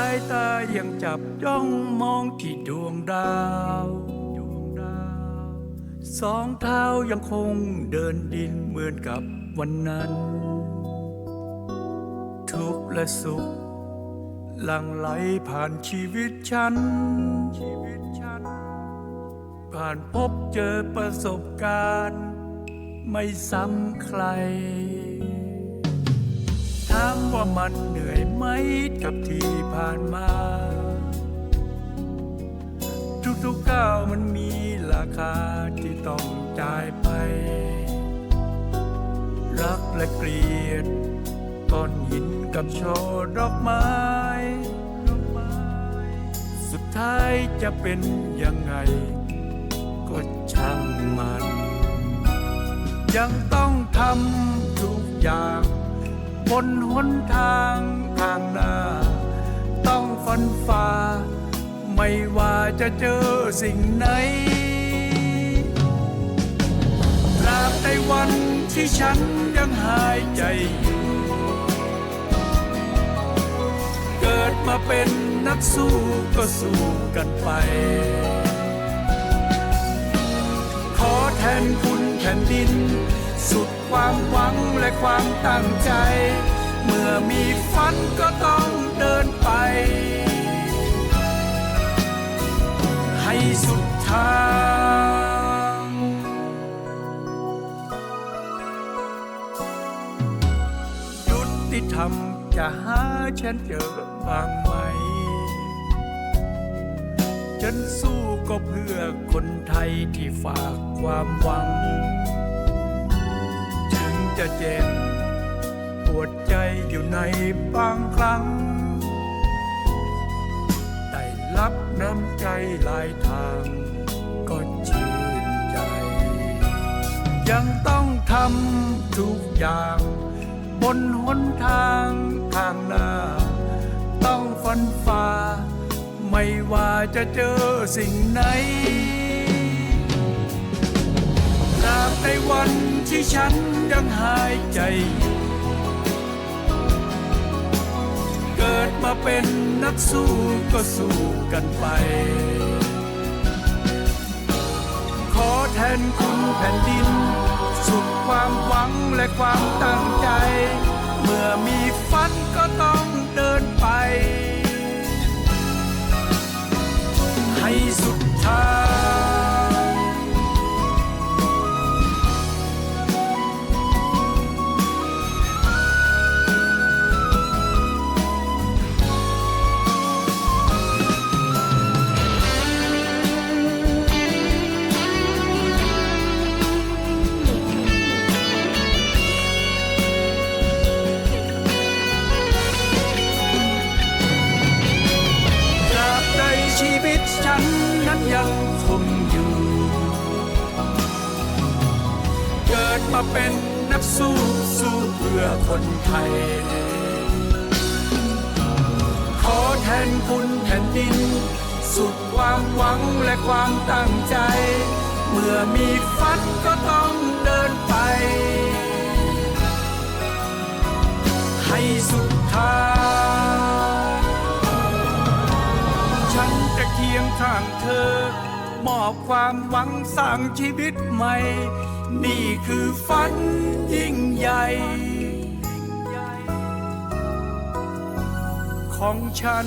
ายตายังจับจ้องมองที่ดวงดาวดวงดาว สองเท้ายังคงเดินดินเหมือนกับวันนั้น ทุกข์และสุขหลั่งไหลผ่านชีวิตฉัน ชีวิตฉัน ผ่านพบเจอประสบการณ์ ไม่ซ้ำใคร ว่ามันเหนื่อยไหมกับที่ผ่านมา ทุกๆก้าวมันมีราคาที่ต้องจ่ายไป รักและเกลียดก้อนหินกับช่อดอกไม้ สุดท้ายจะเป็นยังไง ก็ช่างมัน ยังต้องทำทุกอย่าง บนหนทางข้างหน้า ต้องฟันฝ่า ไม่ว่าจะเจอสิ่งไหนตราบในวันที่ฉันยังหายใจอยู่เกิดมาเป็นนักสู้ก็สู้กันไป ขอแทนคุณแผ่นดิน สุดความหวังและความตั้งใจ เมื่อมีฝันก็ต้องเดินไป ให้สุดทางยุติธรรมจะหาฉันเจอบางไหม ฉันสู้ก็เพื่อคนไทยที่ฝากความหวังถึง จะเจ็บ ปวดใจอยู่ในบางครั้ง ได้รับน้ำใจหลายทาง ก็ชื่นใจ ยังต้องทำทุกอย่าง บนหนทางข้างหน้า ต้องฟันฝ่า ไม่ว่าจะเจอสิ่งไหนาบในวันที่ฉันยังหายใจอยู่ เกิดมาเป็นนักสู้ก็สู้กันไป ขอแทนคุณแผ่นดิน สุดความหวังและความตั้งใจ เมื่อมีฝันก็ต้องเดินไป ให้สุดทาง ยังคงอยู่ เกิดมาเป็นนักสู้สู้เพื่อคนไทย ขอแทนคุณแผ่นดิน สุดความหวังและความตั้งใจ เมื่อมีฝันก็ต้องเดินไป ทางเธอ มอบความหวังสร้างชีวิตใหม่ นี่คือฝันยิ่งใหญ่ ของฉัน